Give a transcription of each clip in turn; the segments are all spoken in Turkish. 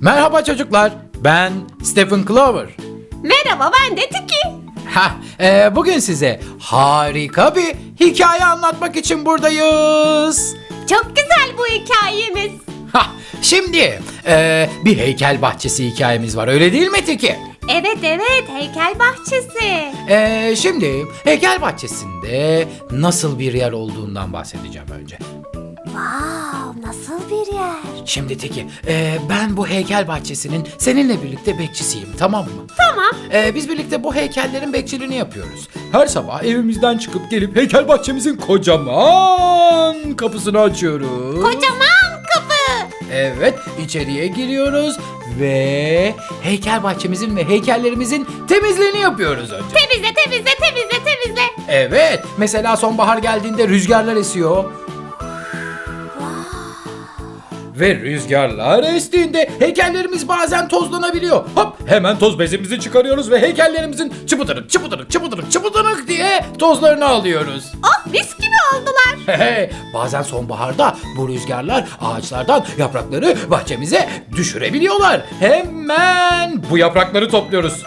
Merhaba çocuklar, ben Stephen Clover. Merhaba ben de Tiki. Ha, e, bugün size harika bir hikaye anlatmak için buradayız. Çok güzel bu hikayemiz. Ha, şimdi e, bir heykel bahçesi hikayemiz var, öyle değil mi Tiki? Evet evet heykel bahçesi. E, şimdi heykel bahçesinde nasıl bir yer olduğundan bahsedeceğim önce. Wow nasıl bir yer. Şimdi Tiki, e, ben bu heykel bahçesinin seninle birlikte bekçisiyim, tamam mı? Tamam. Ee, biz birlikte bu heykellerin bekçiliğini yapıyoruz. Her sabah evimizden çıkıp gelip heykel bahçemizin kocaman kapısını açıyoruz. Kocaman kapı. Evet, içeriye giriyoruz ve heykel bahçemizin ve heykellerimizin temizliğini yapıyoruz önce. Temizle temizle temizle temizle. Evet, mesela sonbahar geldiğinde rüzgarlar esiyor. Ve rüzgarlar estiğinde heykellerimiz bazen tozlanabiliyor. Hop hemen toz bezimizi çıkarıyoruz ve heykellerimizin çıpıdırık çıpıdırık çıpıdırık çıpıdırık diye tozlarını alıyoruz. Oh mis gibi oldular. Hey, bazen sonbaharda bu rüzgarlar ağaçlardan yaprakları bahçemize düşürebiliyorlar. Hemen bu yaprakları topluyoruz.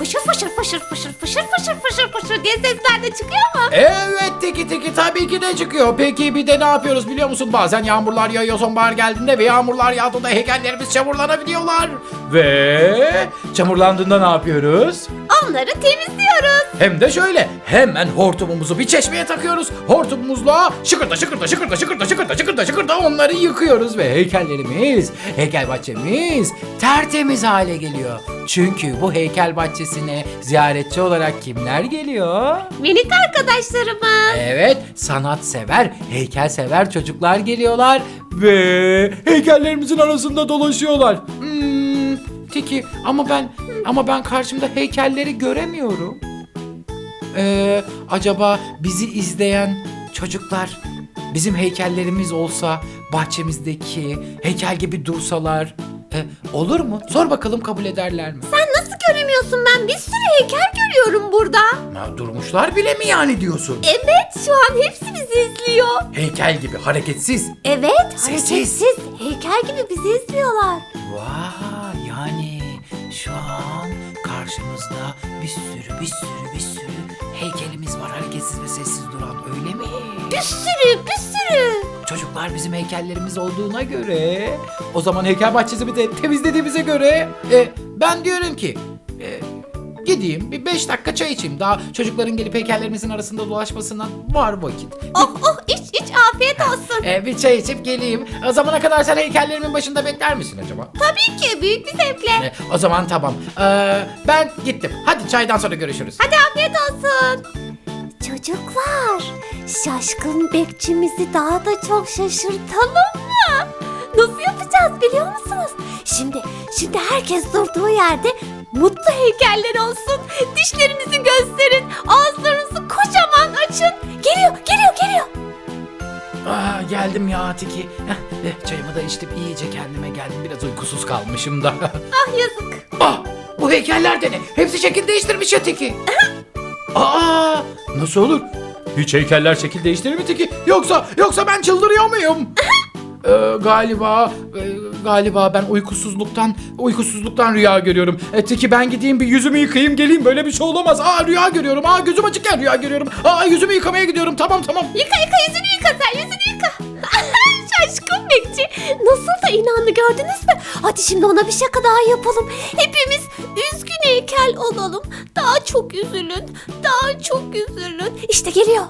Fışır fışır fışır fışır fışır fışır fışır fışır diye sesler de çıkıyor mu? Evet teki teki tabii ki de çıkıyor. Peki bir de ne yapıyoruz biliyor musun? Bazen yağmurlar yağıyor sonbahar geldiğinde ve yağmurlar yağdığında heykellerimiz çamurlanabiliyorlar. Ve çamurlandığında ne yapıyoruz? Onları temizliyoruz. Hem de şöyle hemen hortumumuzu bir çeşmeye takıyoruz. Hortumumuzla şıkırda şıkırda şıkırda şıkırda şıkırda şıkırda şıkırda onları yıkıyoruz ve heykellerimiz, heykel bahçemiz tertemiz hale geliyor. Çünkü bu heykel bahçesine ziyaretçi olarak kimler geliyor? Minik arkadaşlarımız. Evet, sanatsever, heykelsever çocuklar geliyorlar ve heykellerimizin arasında dolaşıyorlar. Hmm, Tiki ama ben ama ben karşımda heykelleri göremiyorum. Ee, acaba bizi izleyen çocuklar bizim heykellerimiz olsa bahçemizdeki heykel gibi dursalar e, olur mu? Sor bakalım kabul ederler mi? Sen nasıl göremiyorsun ben bir sürü heykel görüyorum burada. Ha, durmuşlar bile mi yani diyorsun? Evet şu an hepsi bizi izliyor. Heykel gibi hareketsiz. Evet Sessiz. hareketsiz heykel gibi bizi izliyorlar. Vay şu an karşımızda bir sürü bir sürü bir sürü heykelimiz var hareketsiz ve sessiz duran öyle mi? Bir sürü bir sürü. Çocuklar bizim heykellerimiz olduğuna göre o zaman heykel bahçesini de temizlediğimize göre e, ben diyorum ki e, gideyim bir beş dakika çay içeyim daha çocukların gelip heykellerimizin arasında dolaşmasından var vakit. Oh oh iç afiyet olsun. E, bir çay içip geleyim. O zamana kadar sen heykellerimin başında bekler misin acaba? Tabii ki büyük bir zevkle. E, o zaman tamam. Ee, ben gittim. Hadi çaydan sonra görüşürüz. Hadi afiyet olsun. Çocuklar, şaşkın bekçimizi daha da çok şaşırtalım mı? Nasıl yapacağız biliyor musunuz? Şimdi, şimdi herkes durduğu yerde mutlu heykeller olsun. Dişlerinizi gösterin, ağızlarınızı geldim ya Tiki. Heh, eh, çayımı da içtim. iyice kendime geldim. Biraz uykusuz kalmışım da. Ah yazık. ah, bu heykeller de ne? Hepsi şekil değiştirmiş ya Tiki. Aa, nasıl olur? Hiç heykeller şekil değiştirir mi Tiki? Yoksa, yoksa ben çıldırıyor muyum? Ee, galiba e, galiba ben uykusuzluktan uykusuzluktan rüya görüyorum. E, Tiki ben gideyim bir yüzümü yıkayayım geleyim böyle bir şey olamaz. Aa rüya görüyorum. Aa gözüm açıkken rüya görüyorum. Aa yüzümü yıkamaya gidiyorum. Tamam tamam. Yıka yıka yüzünü yıka sen yüzünü yıka. Şaşkın bekçi. Nasıl da inandı gördünüz mü? Hadi şimdi ona bir şaka daha yapalım. Hepimiz üzgün heykel olalım. Daha çok üzülün. Daha çok üzülün. İşte geliyor.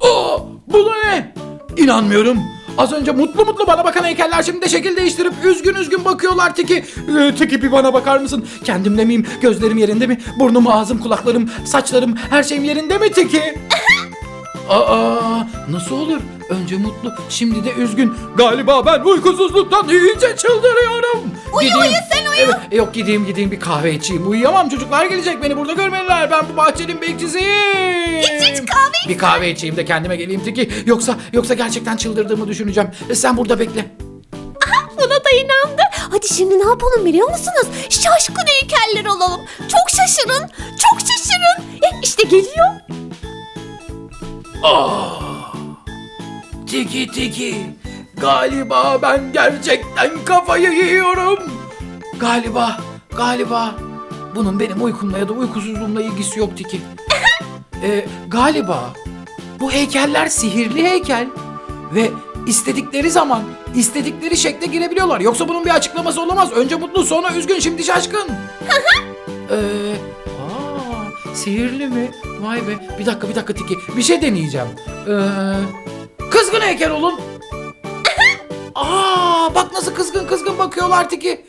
Aa, bu da ne? İnanmıyorum. Az önce mutlu mutlu bana bakan heykeller şimdi de şekil değiştirip üzgün üzgün bakıyorlar Tiki. Ee, Tiki bir bana bakar mısın? Kendimde miyim? Gözlerim yerinde mi? Burnum, ağzım, kulaklarım, saçlarım her şeyim yerinde mi Tiki? Aa, nasıl olur? Önce mutlu, şimdi de üzgün. Galiba ben uykusuzluktan iyice çıldırıyorum. Uyu, uyu, sen uyu. Evet, yok gideyim gideyim bir kahve içeyim. Uyuyamam çocuklar gelecek beni burada görmeliler. Ben bu bahçenin bekçisiyim. İç iç kahve iç. Bir kahve içeyim de kendime geleyim Tiki. Yoksa yoksa gerçekten çıldırdığımı düşüneceğim. E, Sen burada bekle. Buna da inandı. Hadi şimdi ne yapalım biliyor musunuz? Şaşkın heykeller olalım. Çok şaşırın. Çok şaşırın. E, işte geliyor. Tiki Tiki. Galiba ben gerçekten kafayı yiyorum. Galiba, galiba bunun benim uykumla ya da uykusuzluğumla ilgisi yok Tiki. Ee, galiba bu heykeller sihirli heykel ve istedikleri zaman istedikleri şekle girebiliyorlar. Yoksa bunun bir açıklaması olamaz. Önce mutlu sonra üzgün şimdi şaşkın. ee, sihirli mi? Vay be. Bir dakika bir dakika Tiki. Bir şey deneyeceğim. Ee, kızgın heykel olun. Aa, bak nasıl kızgın kızgın bakıyorlar Tiki.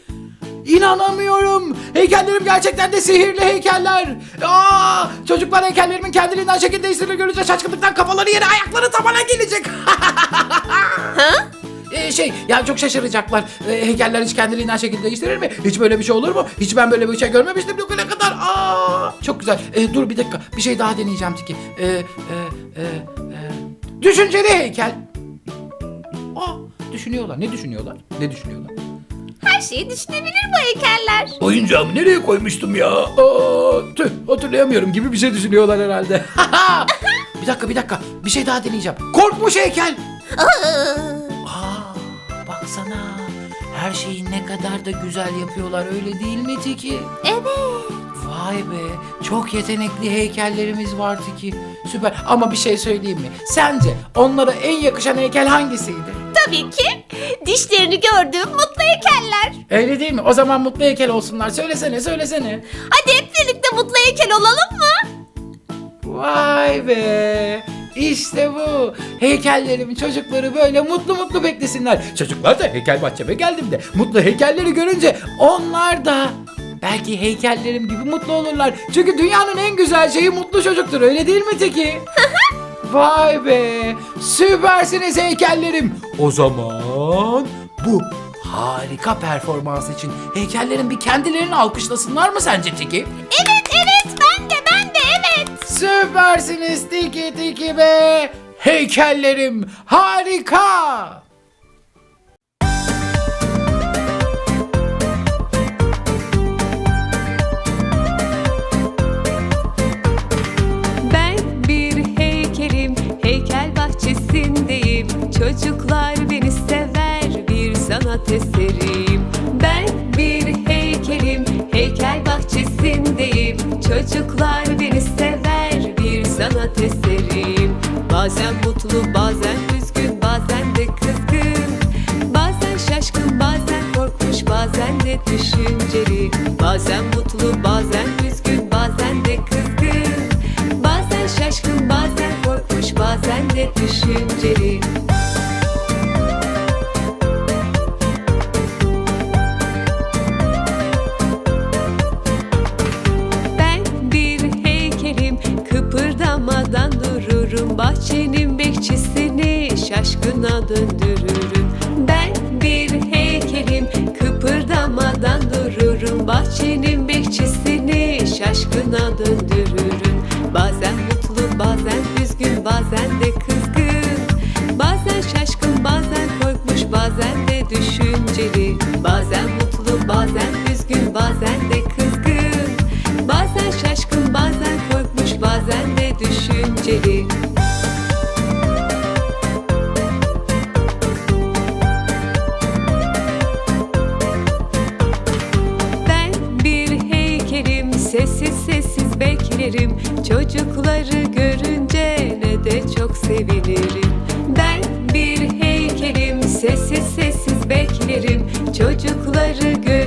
İnanamıyorum. Heykellerim gerçekten de sihirli heykeller. Aa, çocuklar heykellerimin kendiliğinden şekil değiştirir görünce şaşkınlıktan kafaları yere ayakları tabana gelecek. Ee, şey yani çok şaşıracaklar. Ee, heykeller hiç kendiliğinden şekil değiştirir mi? Hiç böyle bir şey olur mu? Hiç ben böyle bir şey görmemiştim ne kadar. Aa, çok güzel. Ee, dur bir dakika. Bir şey daha deneyeceğim Tiki. Ee, e, e, e, düşünceli heykel. Aa, düşünüyorlar. Ne düşünüyorlar? Ne düşünüyorlar? Her şeyi düşünebilir bu heykeller. Oyuncağımı nereye koymuştum ya? Aa, tüh hatırlayamıyorum gibi bir şey düşünüyorlar herhalde. bir dakika bir dakika bir şey daha deneyeceğim. Korkmuş heykel. Aa, baksana her şeyi ne kadar da güzel yapıyorlar öyle değil mi Tiki? Evet. Vay be çok yetenekli heykellerimiz var Tiki. Süper ama bir şey söyleyeyim mi? Sence onlara en yakışan heykel hangisiydi? Tabii ki dişlerini gördüğüm mutlu heykeller. Öyle değil mi? O zaman mutlu heykel olsunlar. Söylesene söylesene. Hadi hep birlikte mutlu heykel olalım mı? Vay be! İşte bu. Heykellerim çocukları böyle mutlu mutlu beklesinler. Çocuklar da heykel bahçeme geldiğimde mutlu heykelleri görünce onlar da belki heykellerim gibi mutlu olurlar. Çünkü dünyanın en güzel şeyi mutlu çocuktur öyle değil mi Teki? Vay be! Süpersiniz heykellerim. O zaman bu harika performans için heykellerin bir kendilerini alkışlasınlar mı sence? Evet evet Süpersiniz Tiki Tiki be! Heykellerim harika! Ben bir heykelim, heykel bahçesindeyim. Çocuklar beni sever, bir sanat eseriyim. Bazen mutlu, bazen üzgün, bazen de kızgın. Bazen şaşkın, bazen korkmuş, bazen de düşünceli. Bazen mutlu, bazen üzgün, bazen de kızgın. Bazen şaşkın, bazen korkmuş, bazen de düşünceli. надо severim. Çocukları görünce ne de çok sevinirim. Ben bir heykelim sessiz sessiz beklerim. Çocukları görünce